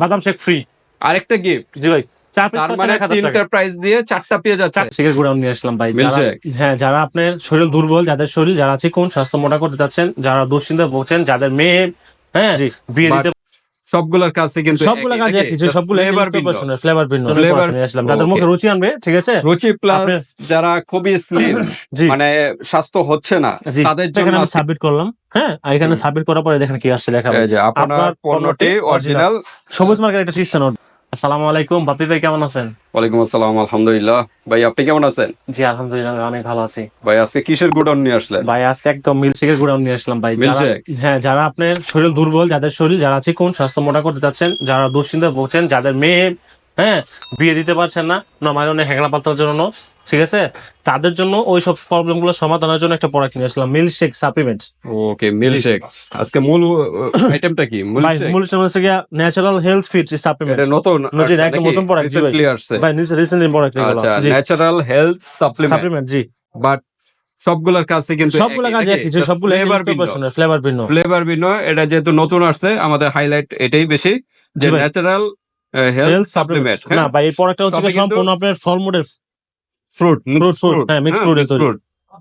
বাদাম shake free আরেকটা gift জি ভাই মানে দিয়ে চারটা পেয়ে যাচ্ছে। নিয়ে আসলাম ভাই। যারা- মিল্কশেক। হ্যাঁ যারা আপনার শরীর দুর্বল যাদের শরীর যারা আছে কোন স্বাস্থ্য মোটা করতে চাচ্ছেন যারা দুশ্চিন্তা বলছেন যাদের মেয়ে হ্যাঁ বিয়ে দিতে সবগুলোর কাছে কিন্তু সবগুলো কাজে একই যে সবগুলো ফ্লেভার ফ্লেভার ভিন্ন। ফ্লেভার আসলাম। তাদের মুখে রুচি আনবে ঠিক আছে? রুচি প্লাস যারা খুবই স্লিম মানে স্বাস্থ্য হচ্ছে না তাদের জন্য আমি সাবমিট করলাম হ্যাঁ? এখানে সাবমিট করার পরে দেখেন কি আসছে লেখা যে আপনার পণ্যটি অরিজিনাল সবুজ মার্কেট একটা সিস্টেম নোট আসসালামু আলাইকুম। বাপি ভাই কেমন আছেন? ওয়ালাইকুম আসসালাম আলহামদুলিল্লাহ। ভাই আপনি কেমন আছেন? জি আলহামদুলিল্লাহ আমি অনেক ভালো আছি। ভাই আজকে কিসের গোডাউন নিয়ে আসলেন? ভাই আজকে একদম মিল্কশেকের গুডাউন নিয়ে আসলাম ভাই? হ্যাঁ যারা আপনার শরীর দুর্বল যাদের শরীর যারা চিকন স্বাস্থ্য মোটা করতে চাচ্ছেন যারা দুশ্চিন্তা ভুগছেন যাদের মেয়ে হ্যাঁ বিয়ে দিতে পারছেন না নর্মালি অনেক হেগলা পাতার জন্য ঠিক আছে? তাদের জন্য ওই সব প্রবলেমগুলো সমাধানের জন্য একটা প্রোডাক্ট নিয়ে আসলাম মিল্কশেক সাপ্লিমেন্ট ওকে মিল্কশেক আজকে মূল আইটেমটা কি? মূল হচ্ছে গিয়া ন্যাচারাল হেলথ ফিট সাপ্লিমেন্ট এটা নতুন নতুন, আসছে একদম? নতুন ভাই। Recently আসছে। ভাই রিসেন্টলি প্রোডাক্ট আচ্ছা ন্যাচারাল হেলথ সাপ্লিমেন্ট সাপ্লিমেন্ট জি। বাট সবগুলোর কাছে কিন্তু সবগুলো কাজে একই যে সবগুলো ফ্লেভার ভিন্ন। ফ্লেভার ভিন্ন। ফ্লেভার ভিন্ন এটা যেহেতু নতুন আসছে আমাদের হাইলাইট এটাই বেশি। যে ন্যাচারাল হেলথ হেলথ সাপ্লিমেন্ট না ভাই এই প্রোডাক্টটা হচ্ছে সম্পূর্ণ আপনার ফলমূলের ফ্রুট fruit, হ্যাঁ, এর তৈরি।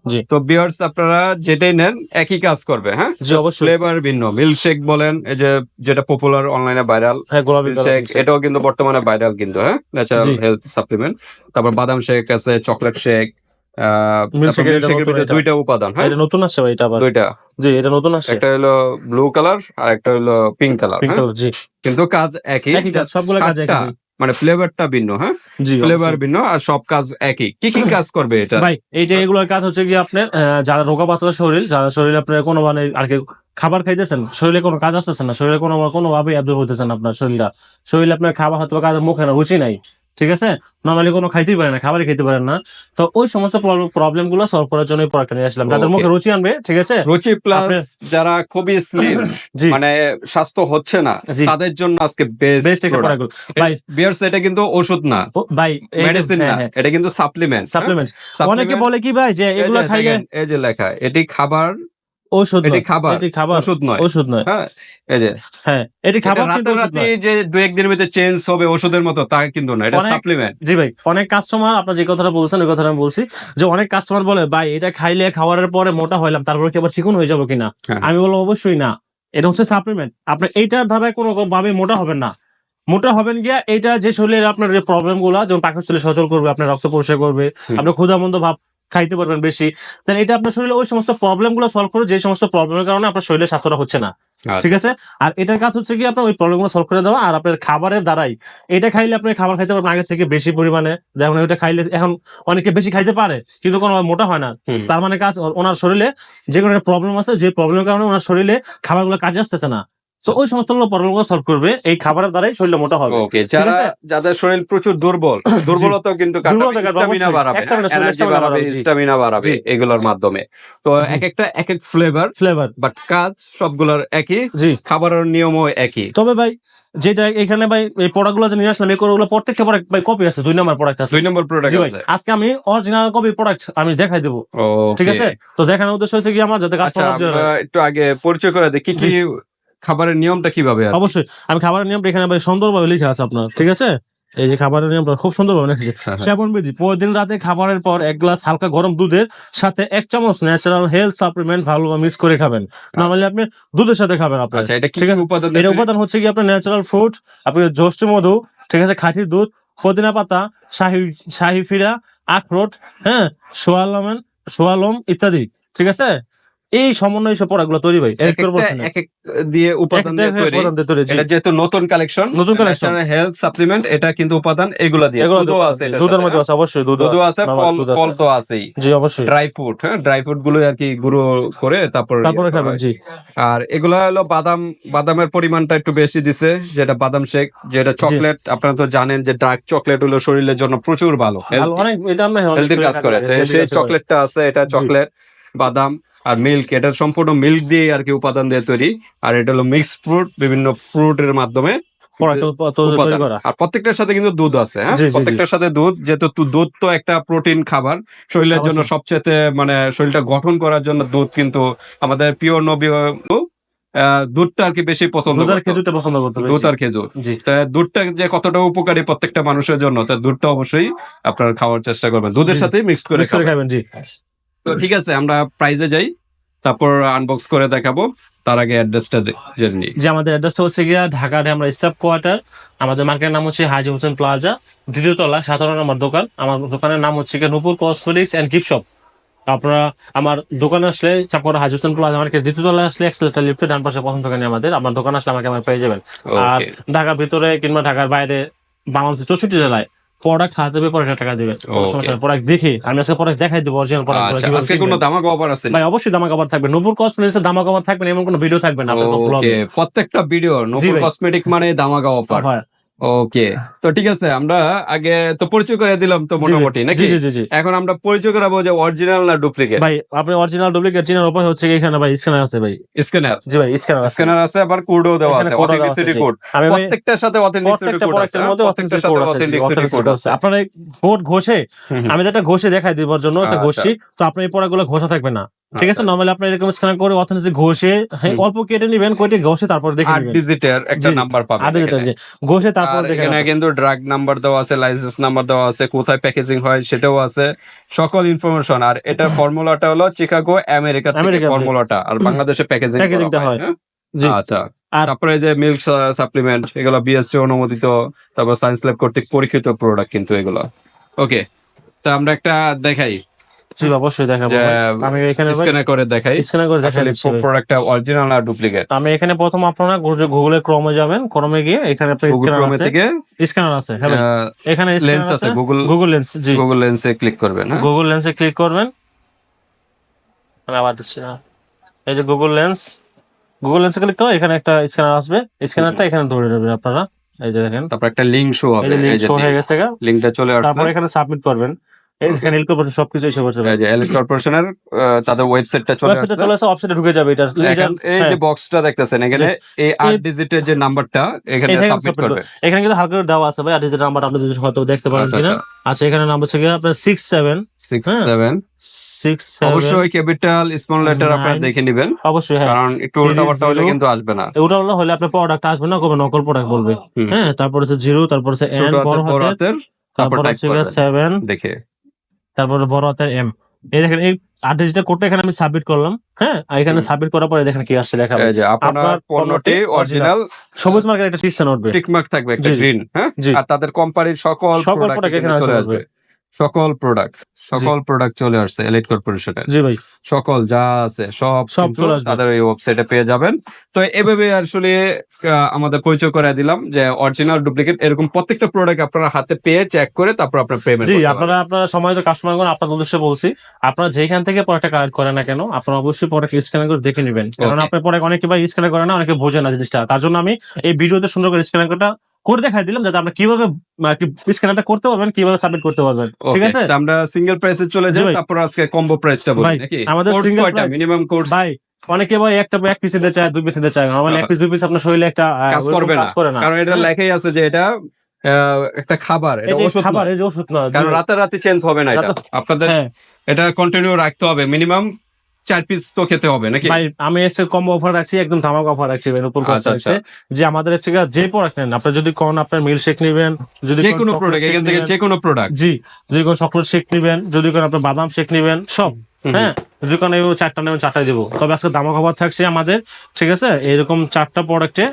জি। তো বিয়ার্স আপনারা যেটাই নেন একই কাজ করবে হ্যাঁ। ফ্লেভার ভিন্ন। মিল্কশেক বলেন এই যে যেটা পপুলার অনলাইনে ভাইরাল হ্যাঁ গোলাপি মিল্কশেক এটাও কিন্তু বর্তমানে ভাইরাল কিন্তু হ্যাঁ? ন্যাচারাল হেলথ সাপ্লিমেন্ট তারপর বাদাম শেক আছে চকলেট শেক দুইটা উপাদান হ্যাঁ? এটা নতুন আসছে ভাই এটা আবার। দুইটা। জি এটা নতুন আসছে। একটা হলো ব্লু কালার আর একটা হলো পিঙ্ক কালার পিঙ্ক কালার জি। কিন্তু কাজ একই সবগুলো কাজ একই। মানে ফ্লেভারটা ভিন্ন হ্যাঁ? জি ফ্লেভার ভিন্ন আর সব কাজ একই। কি কি কাজ করবে এটা? ভাই এইটা এগুলোর কাজ হচ্ছে কি আপনার যারা রোগা পাতলা শরীর যারা শরীরে আপনার কোনো মানে আর কি খাবার খাইতেছেন শরীরে কোনো কাজ আসতেছে না শরীরে কোনো কোনো ভাবে অ্যাবজর্ব হইতেছে না আপনার শরীরটা। শরীরে আপনার খাবার হয়তো বা কাজের মুখে না রুচি নাই। ঠিক আছে? নর্মালি কোনো খাইতেই পারে না খাবারই খেতে পারেন না। তো ওই সমস্ত প্রবলেমগুলো সলভ করার জন্য এই প্রোডাক্টটা নিয়ে আসলাম। যাদের মুখে রুচি আনবে ঠিক আছে? রুচি প্লাস যারা খুবই স্লিম মানে স্বাস্থ্য হচ্ছে না। তাদের জন্য আজকে বেস্ট প্রোডাক্ট ভাই বিয়ার্স এটা কিন্তু ওষুধ না। ভাই মেডিসিন না। হ্যাঁ, হ্যাঁ, এটা কিন্তু সাপ্লিমেন্ট সাপ্লিমেন্ট অনেকে বলে কি ভাই যে এগুলো খাইলে এই যে লেখা এটি খাবার এটি খাবার। এটি খাবার। ওষুধ নয়। ওষুধ নয়। হ্যাঁ এই যে। হ্যাঁ এটি খাবার এটা কিন্তু রাতারাতি যে দু একদিনের মধ্যে চেঞ্জ হবে ওষুধের মতো তা কিন্তু না এটা সাপ্লিমেন্ট জি ভাই অনেক কাস্টমার আপনার যে কথাটা বলছেন ওই কথাটা আমি বলছি যে অনেক কাস্টমার বলে ভাই এটা খাইলে খাওয়ার পরে মোটা হইলাম তারপরে কি আবার চিকন হয়ে যাব কিনা? হ্যাঁ। আমি বলব অবশ্যই না। এটা হচ্ছে সাপ্লিমেন্ট আপনি এইটার ধারায় কোনো ভাবে মোটা হবেন না। মোটা হবেন গিয়া এইটা যে শরীরের আপনার যে প্রবলেমগুলা যেমন পাকস্থলী সচল করবে আপনার রক্ত পরিষ্কার করবে। আপনার ক্ষুধামন্দ ভাব খাইতে পারবেন বেশি। তাহলে এটা আপনার শরীরে ওই সমস্ত প্রবলেমগুলো সলভ করে যে সমস্ত প্রবলেমের কারণে আপনার শরীরের স্বাস্থ্যটা হচ্ছে না। আচ্ছা। ঠিক আছে? আর এটার কাজ হচ্ছে কি আপনার ওই প্রবলেমগুলো সলভ করে দেওয়া আর আপনার খাবারের দ্বারাই। এটা খাইলে আপনি খাবার খাইতে পারবেন আগের থেকে বেশি পরিমাণে। যেমন এটা খাইলে এখন অনেকে বেশি খাইতে পারে কিন্তু কোনো মোটা হয় না। তার মানে কাজ ওনার শরীরে যে কোনো প্রবলেম আছে যে প্রবলেমের কারণে ওনার শরীরে খাবারগুলো কাজে আসতেছে না। তো ওই সমস্ত প্রবলেমগুলো সলভ করবে এই খাবারের দ্বারাই শরীরটা মোটা হবে। ওকে যারা যাদের শরীর প্রচুর দুর্বল দুর্বলতাও কিন্তু স্টামিনা বাড়াবে বাড়াবে স্টামিনা বাড়াবে এগুলোর মাধ্যমে। তো এক একটা এক এক ফ্লেভার ফ্লেভার বাট কাজ সবগুলোর একই জি। খাবারের নিয়মও একই। তবে ভাই যেটা এখানে ভাই এই প্রোডাক্টগুলো যে নিয়ে আসলাম এই গুলো প্রত্যেকটা প্রোডাক্ট ভাই কপি আছে দুই নম্বর প্রোডাক্ট আছে। দুই নম্বর প্রোডাক্ট আছে। আজকে আমি অরিজিনাল কপি প্রোডাক্ট আমি দেখাই দেবো। ঠিক আছে? তো দেখানোর উদ্দেশ্য হচ্ছে কি আমার যাতে আচ্ছা কাস্টমার আমরা একটু আগে পরিচয় করে দিই কি কি খাবারের নিয়মটা কীভাবে অবশ্যই। আমি খাবারের নিয়মটা এখানে সুন্দরভাবে লিখে আছে আপনার ঠিক আছে? এই যে খাবারের নিয়মটা খুব হ্যাঁ, হ্যাঁ। সেবন বিধি প্রতিদিন রাতে খাবারের পর এক গ্লাস হালকা গরম দুধের সাথে এক চামচ ন্যাচারাল হেলথ সাপ্লিমেন্ট ভালোভাবে মিক্স করে খাবেন। নর্মালি আপনি দুধের সাথে খাবেন আপনি আচ্ছা এটা কি ঠিক আছে। উপাদান এর উপাদান হচ্ছে কি আপনার ন্যাচারাল ফ্রুট আপনি জ্যৈষ্ঠ মধু ঠিক আছে? খাঁটি দুধ পুদিনা পাতা শাহি শাহি ফিরা আখরোট হ্যাঁ? সোয়ালমেন সোয়ালম ইত্যাদি ঠিক আছে? এই সমন্বয় সব পড়াগুলো তৈরি ভাই এক এক দিয়ে উপাদান দিয়ে তৈরি। এটা যেহেতু নতুন কালেকশন নতুন collection। হেলথ সাপ্লিমেন্ট এটা কিন্তু উপাদান এগুলা দিয়ে। দুধও আছে দুধের মধ্যে? আছে অবশ্যই দুধ দুধও আছে ফল ফল তো আছেই। জি অবশ্যই। ড্রাই ফ্রুট হ্যাঁ ড্রাই ফ্রুটগুলো আর কি গুঁড়ো করে তারপর তারপরে খাবেন জি। আর এগুলা হলো বাদাম বাদামের পরিমাণটা একটু বেশি দিছে যেটা বাদাম শেক যেটা চকলেট আপনারা তো জানেন যে ডার্ক চকলেট হলো শরীরের জন্য প্রচুর ভালো অনেক এটা আমরা হেলদি কাজ করে। সেই চকলেটটা আছে এটা চকলেট বাদাম আর মিল্ক এটা সম্পূর্ণ মিল্ক দিয়ে আর কি উপাদান দিয়ে তৈরি। আর এটা হলো মিক্স ফ্রুট বিভিন্ন ফ্রুটের মাধ্যমে আর প্রত্যেকটার সাথে কিন্তু দুধ আছে হ্যাঁ। প্রত্যেকটার সাথে দুধ যেহেতু দুধ তো একটা প্রোটিন খাবার শরীরের জন্য সবচেয়ে মানে শরীরটা গঠন করার জন্য দুধ কিন্তু আমাদের প্রিয় নবী আহ, দুধটা আর কি বেশি পছন্দ দুধ আর। খেজুরটা পছন্দ করতে দুধ আর খেজুর। দুধটা যে কতটা উপকারী প্রত্যেকটা মানুষের জন্য তা দুধটা অবশ্যই আপনার খাওয়ার চেষ্টা করবেন। দুধের। সাথে মিক্স করে। খাবেন জি। তো ঠিক আছে আমরা প্রাইজে যাই। তারপর আনবক্স করে দেখাবো। তার আগে অ্যাড্রেসটা জেনে নিই। যে আমাদের অ্যাড্রেসটা হচ্ছে গিয়া ঢাকাতে আমরা স্টাফ কোয়ার্টার আমাদের মার্কেটের নাম হচ্ছে হাজি হোসেন প্লাজা দ্বিতীয় তলা সতেরো নম্বর দোকান। আমার দোকানের নাম হচ্ছে Gia Nupur Cosmetics and Gift Shop আপনারা আমার দোকানে আসলে চাপড়া হাজি হোসেন প্লাজা মার্কেট দ্বিতীয় তলায় আসলে একশো লিফটে ডান পাশে প্রথম দোকানে আমাদের। আমার দোকান আসলে আমাকে আমার পেয়ে যাবেন। আর ঢাকার ভিতরে কিংবা ঢাকার বাইরে বাংলাদেশের চৌষট্টি জেলায় প্রোডাক্ট হাতে দেবে পরে টাকা দেবে. সমস্যা প্রোডাক্ট দেখে আমি আজকে প্রোডাক্ট দেখাই দেবো অরিজিনাল প্রোডাক্ট আজকে কোনো দামাক অফার আছে ভাই অবশ্যই দামা কভার থাকবে। নূপুর কসমেটিক্সের দামা কভার থাকবে এমন কোনো ভিডিও থাকবে না প্রত্যেকটা ভিডিও নপুর কসমেটিক মানে দামাগা অফার অফার ওকে তো ঠিক আছে আমরা আগে তো পরিচয় করে দিলাম তো মোটামুটি নাকি? এখন আমরা পরিচয় করাবো যে অরিজিনাল না ডুপ্লিকেট ভাই আপনি অরিজিনাল ডুপ্লিকেট চিনার উপায় হচ্ছে এখানে? ভাই স্ক্যানার আছে ভাই। স্ক্যানার জি ভাই স্ক্যানার আছে। স্ক্যানার আছে আবার কোডও দেওয়া আছে অথেন্টিসিটি কোড প্রত্যেকটার সাথে অথেন্টিসিটি কোড আছে মধ্যে প্রত্যেকটার সাথে অথেন্টিসিটি অথেন্টিসিটি কোড আছে। আপনার কোড ঘষে। আমি যেটা ঘষে দেখাই দিবার জন্য এটা আচ্ছা। ঘষি তো আপনার এই প্রোডাক্টগুলো ঘষা থাকবে না। ঠিক আছে আচ্ছা। নরমালি আপনি এরকম স্ক্যান করে অথেন্টিসিটি ঘষে হ্যাঁ, অল্প কেটে নেবেন কেটে ঘষে তারপর দেখে আট ডিজিটের একটা নাম্বার পাবেন আট। যে ঘষে তারপর দেখে এখানে কিন্তু ড্রাগ নাম্বার দেওয়া আছে লাইসেন্স নাম্বার দেওয়া আছে কোথায় প্যাকেজিং হয় সেটাও আছে। সকল ইনফরমেশন আর এটার ফর্মুলাটা হলো চিকাগো আমেরিকা থেকে ফর্মুলাটা আর বাংলাদেশে প্যাকেজিং Packaging টা হয়। জি। আচ্ছা। আর- তারপরে যে মিল্ক সাপ্লিমেন্ট এগুলো বিএসটি অনুমোদিত তারপর সায়েন্স ল্যাব কর্তৃক পরীক্ষিত প্রোডাক্ট কিন্তু এগুলো। ওকে তা আমরা একটা দেখাই। জি অবশ্যই দেখাবো আমি এখানে স্ক্যানার করে দেখাই। স্ক্যানার করে দেখাই প্রোডাক্টটা অরিজিনাল না ডুপ্লিকেট আমি এখানে প্রথম আপনারা গুগলে ক্রমে যাবেন ক্রমে গিয়ে এখানে আপনার স্ক্যানার আছে। থেকে স্ক্যানার আছে হ্যাঁ এখানে লেন্স আছে গুগল গুগল লেন্স জি। গুগল লেন্সে ক্লিক করবেন হ্যাঁ? গুগল লেন্সে ক্লিক করবেন। আমি আবার দিচ্ছি এই যে গুগল লেন্স গুগল লেন্সে ক্লিক করলে এখানে একটা স্ক্যানার আসবে। স্ক্যানারটা এখানে ধরে নেবেন আপনারা। এই যে দেখেন। তারপর একটা লিংক শো হবে এই যে শো হয়ে গেছে। লিংকটা চলে আসছে। তারপর এখানে সাবমিট করবেন। দেখেন হেল্প সবকিছু এসে এই যে ইলেকট্রিক কর্পোরেশনের তাদের ওয়েবসাইটটা চলে আসছে। চলে আসে অপশনে ঢুকে যাবে এটা। এই যে বক্সটা দেখতেছেন এখানে এই আট ডিজিটের যে নাম্বারটা এখানে সাবমিট করবে। এখানে কিন্তু হালকা দেওয়া আছে ভাই আর ডিজিটাল নাম্বার আপনি যদি হয়তো দেখতে পারেন আচ্ছা, কিনা। আচ্ছা। এখানে নাম্বার হচ্ছে আপনার সিক্স সেভেন সিক্স হ্যাঁ, সেভেন সিক্স অবশ্যই ক্যাপিটাল স্মল লেটার আপনারা দেখে নেবেন। অবশ্যই হ্যাঁ। কারণ একটু উল্টাপাল্টা হলে কিন্তু আসবে না। ওটা হলো হলে আপনার প্রোডাক্ট আসবে না কবে নকল প্রোডাক্ট বলবে। হ্যাঁ তারপর হচ্ছে জিরো তারপর হচ্ছে এন বড় হাতের তারপর হচ্ছে সেভেন দেখে। তারপরে বড় হাতের এম এই দেখেন এই আর্টিস্টটা কোডটা এখানে আমি সাবমিট করলাম হ্যাঁ? এখানে। সাবমিট করার পরে দেখেন কি আসছে লেখা এই যে আপনার পণ্যটি অরিজিনাল সবুজ মার্কের একটা টিক মার্ক থাকবে একটা। গ্রিন হ্যাঁ? আর তাদের কোম্পানির সকল প্রোডাক্ট এখানে চলে আসবে। সকল প্রোডাক্ট সকল প্রোডাক্ট চলে আসছে এলিট কর্পোরেশনের জি ভাই। সকল যা আছে সব সব। তাদের এই ওয়েবসাইটে পেয়ে যাবেন। তো এভাবে আসলে আমাদের পরিচয় করে দিলাম যে অরিজিনাল ডুপ্লিকেট এরকম প্রত্যেকটা প্রোডাক্ট আপনারা হাতে পেয়ে চেক করে তারপর আপনার পেমেন্ট জি আপনারা আপনারা সময় তো কাস্টমারগণ আপনার উদ্দেশ্যে বলছি। আপনারা যেখান থেকে প্রোডাক্টটা কালেক্ট করেন না কেন আপনারা অবশ্যই প্রোডাক্ট স্ক্যান করে দেখে নেবেন। কারণ. আপনার প্রোডাক্ট অনেকে ভাই স্ক্যান করে না অনেকে বোঝে না জিনিসটা। তার জন্য আমি এই ভিডিওতে সুন্দর করে স্ক্যান করটা করে দেখাই দিলাম যাতে আপনি কীভাবে স্ক্যানারটা করতে পারবেন কীভাবে সাবমিট করতে পারবেন। ঠিক আছে? আমরা সিঙ্গেল প্রাইসে চলে যাই তারপর আজকে কম্বো প্রাইসটা বলি নাকি? আমাদের single মিনিমাম কোর্স ভাই অনেকে ভাই একটা এক পিস দিতে চায় দুই পিস দিতে চায় আমার এক পিস দুই পিস আপনার শরীরে একটা কাজ করবে না। কারণ এটা। লেখাই আছে যে এটা একটা খাবার এটা ওষুধ খাবার এই যে ওষুধ না কারণ রাতারাতি চেঞ্জ হবে না এটা। আপনাদের হ্যাঁ। এটা কন্টিনিউ রাখতে হবে। মিনিমাম চার পিস তো খেতে হবে নাকি? ভাই আমি হচ্ছে কম অফার রাখছি একদম ধামাক অফার রাখছি ভাই নতুন আচ্ছা, আচ্ছা। যে আমাদের হচ্ছে যে প্রোডাক্ট নেন আপনি যদি কোন আপনার মিল শেক নেবেন যদি যে কোনো প্রোডাক্ট এখান থেকে যে কোনো প্রোডাক্ট জি যদি কোন চকলেট শেক নেবেন যদি কোন আপনার বাদাম শেক নেবেন সব। হ্যাঁ যদি কোন চারটা নেবেন চারটাই দেবো। তবে আজকে দামক অফার থাকছে আমাদের ঠিক আছে? এরকম চারটা প্রোডাক্টে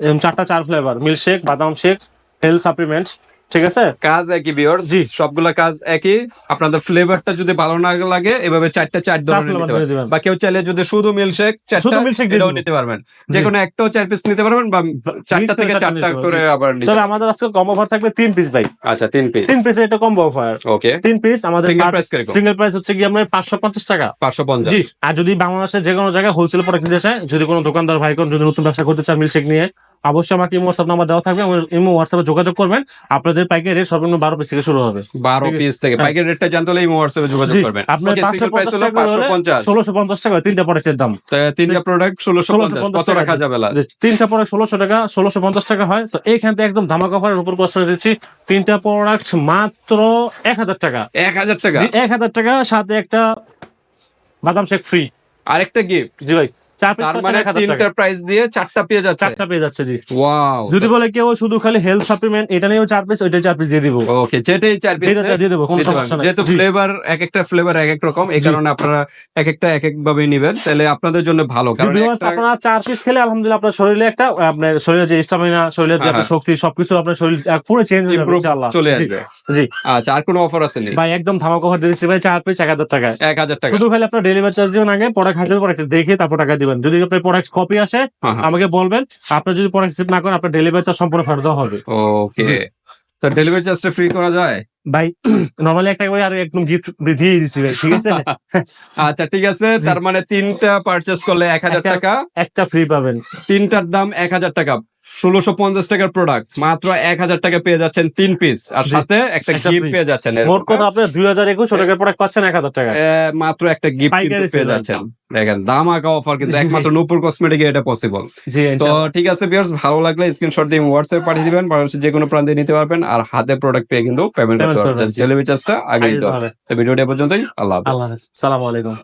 এরকম চারটা চার ফ্লেভার মিল্ক শেক বাদাম শেক হেলথ সাপ্লিমেন্ট ঠিক আছে? কাজ একই ভিউয়ার্স জি। সবগুলা কাজ একই। আপনাদের ফ্লেভারটা যদি ভালো না লাগে এভাবে চারটা চার ধরনের নিতে পারবেন। বা কেউ চাইলে যদি শুধু মিল্কশেক চারটা দিয়ে এটাও নিতে পারবেন। যে কোনো একটাও চার পিস নিতে পারবেন বা চারটা থেকে চারটা করে আবার নিতে তবে আমাদের আজকে কম অফার থাকবে তিন পিস ভাই। আচ্ছা তিন পিস তিন পিসের এটা কম অফার ওকে তিন পিস আমাদের সিঙ্গেল প্রাইস কীরকম? সিঙ্গেল প্রাইস হচ্ছে কি আপনার পাঁচশো পঞ্চাশ টাকা। পাঁচশো পঞ্চাশ। জি। আর যদি বাংলাদেশের যে কোনো জায়গায় হোলসেল প্রোডাক্ট নিতে চায় যদি কোনো দোকানদার ভাই কোন যদি নতুন ব্যবসা করতে চায় মিল্কশেক নিয়ে অবশ্যই আমাকে ইমো হোয়াটসঅ্যাপ নাম্বার দেওয়া থাকবে ইমো হোয়াটসঅ্যাপে যোগাযোগ করবেন। আপনাদের পাইকারি রেট সর্বনিম্ন বারো পিস থেকে শুরু হবে। বারো। পিস থেকে। হ্যাঁ। পাইকারি রেটটা জানতে হলে এই হোয়াটসঅ্যাপে যোগাযোগ করবেন। আপনার পাঁচশো পঞ্চাশ হলো টাকা ষোলোশো পঞ্চাশ টাকা তিনটা প্রোডাক্টের দাম। তিনটা প্রোডাক্ট ষোলোশো পঞ্চাশ। 1650 কত রাখা যাবে তিনটা প্রোডাক্ট ষোলোশো টাকা ষোলোশো পঞ্চাশ টাকা হয়। তো এইখান থেকে একদম ধামাকা অফারের উপর কোর্স দিচ্ছি। তিনটা প্রোডাক্ট মাত্র এক হাজার টাকা। এক হাজার টাকা? এক হাজার টাকা সাথে একটা বাদাম শেক ফ্রি আরেকটা গিফট জি ভাই। মানে এক হাজার টাকা। তিনটার প্রাইস দিয়ে চারটা পেয়ে যাচ্ছে। চারটা পেয়ে যাচ্ছে জি। ওয়াও যদি বলে কেউ শুধু খালি হেলথ সাপ্লিমেন্ট এটা নিয়েও চার পিস ওইটা চার পিস দিয়ে দিব। ওকে যেটাই চার পিস দিয়ে দেবো কোনো সমস্যা নাই। যেহেতু ফ্লেভার এক একটা ফ্লেভার এক এক রকম এই কারণে আপনারা এক একটা এক এক ভাবে নিবেন। তাহলে আপনাদের জন্য ভালো জি, কারণ আপনারা চার পিস খেলে আলহামদুলিল্লাহ আপনার শরীরে একটা আপনার শরীরে যে স্টামিনা শরীরের যে হ্যাঁ, শক্তি সবকিছু আপনার শরীর পুরো চেঞ্জ হয়ে যাবে ইনশাআল্লাহ। চলে জি, আসবে। জি। আচ্ছা আর কোনো অফার আছে ভাই একদম ধামাকা অফার দিচ্ছি ভাই চার পিস এক হাজার টাকায়। এক হাজার টাকা শুধু খালি আপনার ডেলিভারি চার্জ দিবেন আগে প্রোডাক্ট হাতে প্রোডাক্ট দেখে তারপর টাকা দিবেন। যদি আপনার প্রোডাক্ট কপি আসে হ্যাঁ, হ্যাঁ। আমাকে বলবেন। আপনি যদি প্রোডাক্ট রিসিভ না করেন আপনার ডেলিভারি চার্জ সম্পূর্ণ ফেরত দেওয়া হবে। ওকে তো ডেলিভারি চার্জটা ফ্রি করা যায়? ভাই নর্মালি একটা করে আর একদম গিফট দিয়ে দিছি ভাই ঠিক আছে? আচ্ছা ঠিক আছে। তার মানে তিনটা পারচেজ করলে এক হাজার টাকা। একটা ফ্রি পাবেন। তিনটার দাম এক হাজার টাকা। ষোলোশো পঞ্চাশ টাকার প্রোডাক্ট মাত্র এক হাজার টাকা পেয়ে যাচ্ছেন তিন পিস আর সাথে একটা গিফট পেয়ে যাচ্ছেন মোট কথা আপনার দুই হাজার একুশ টাকার প্রোডাক্ট পাচ্ছেন এক হাজার টাকা মাত্র একটা গিফট পেয়ে যাচ্ছেন। দেখেন দাম আঁকা অফার কিন্তু একমাত্র নূপুর কসমেটিকে এটা পসিবল তো ঠিক আছে বিয়ার্স ভালো লাগলে স্ক্রিনশট দিয়ে হোয়াটসঅ্যাপ পাঠিয়ে দিবেন। বাংলাদেশের যে কোনো প্রান্তে নিতে পারবেন। আর হাতে প্রোডাক্ট পেয়ে কিন্তু পেমেন্ট। ডেলিভারি চার্জটা আগে দিতে হবে। তো ভিডিওটা পর্যন্তই। আল্লাহ হাফেজ। আল্লাহ সালাম আলাইকুম।